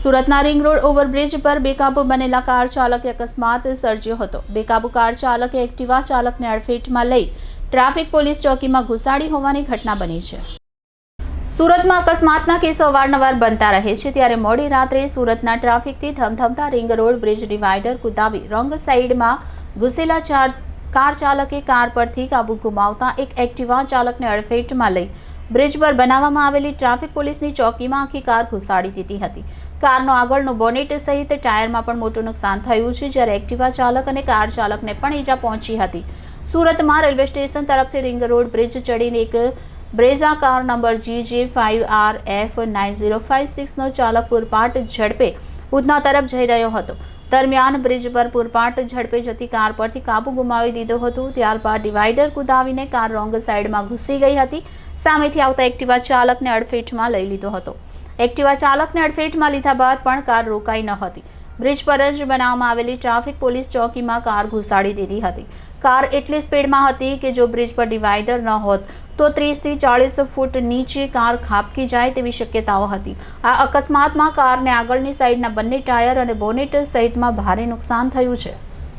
સુરતના ring road overbridge પર બેકાબુ બનેલા કાર ચાલકે અકસ્માત સર્જ્યો હતો. બેકાબુ કાર ચાલકે એક્ટિવા ચાલકને અડફેટમાં લઈ ટ્રાફિક પોલીસ ચોકીમાં ઘુસાડી હોવાની ઘટના બની છે. સુરતમાં અકસ્માતના કેસો અવારનવાર બનતા રહે છે. ત્યારે મોડી રાત્રે સુરતના ટ્રાફિકથી ધમધમતા રિંગ રોડ બ્રિજ ડિવાઈડર કુદાવી રોંગ સાઈડમાં ઘૂસેલા ચાર કાર ચાલકે કાર પરથી કાબુ ગુમાવતા એક એક્ટિવા ચાલકને અડફેટમાં લઈ બ્રિજ પર બનાવવામાં આવેલી ટ્રાફિક પોલીસની ચોકીમાં આખી કાર ઘુસાડી દીધી હતી. કારનો આગળનો બોનેટ સહિત ટાયરમાં પણ મોટું નુકસાન થયું છે, જ્યારે એક્ટિવા ચાલક અને કાર ચાલકને પણ ઈજા પહોંચી હતી. સુરતમાં રેલવે સ્ટેશન તરફથી રિંગ રોડ બ્રિજ ચડીને એક Brezza car number G J five R F nine zero five સિક્સનો ચાલક પૂરપાટ ઝડપે ઉધના તરફ જઈ રહ્યો હતો. દરમિયાન બ્રિજ પર પૂરપાટ ઝડપે જતી કાર પરથી કાબુ ગુમાવી દીધો હતો. ત્યારબાદ ડિવાઈડર કુદાવીને કાર રોંગ સાઈડમાં ઘૂસી ગઈ હતી. સામેથી આવતા એક્ટિવા ચાલકને અડફેટમાં લઈ લીધો હતો. એક્ટિવા ચાલકને અડફેટમાં લીધા બાદ પણ કાર રોકાઈ ન હતી. બ્રિજ પર જ બનાવવામાં આવેલી ટ્રાફિક પોલીસ ચોકીમાં કાર ઘુસાડી દીધી હતી. કાર એટલી સ્પીડમાં હતી કે જો બ્રિજ પર ડિવાઈડર ન હોત, તો ત્રીસથી ચાળીસ ફૂટ નીચે કાર ખાબકી જાય તેવી શક્યતાઓ હતી. આ અકસ્માતમાં કારને આગળની સાઈડના બંને ટાયર અને બોનેટ સહિતમાં ભારે નુકસાન થયું છે.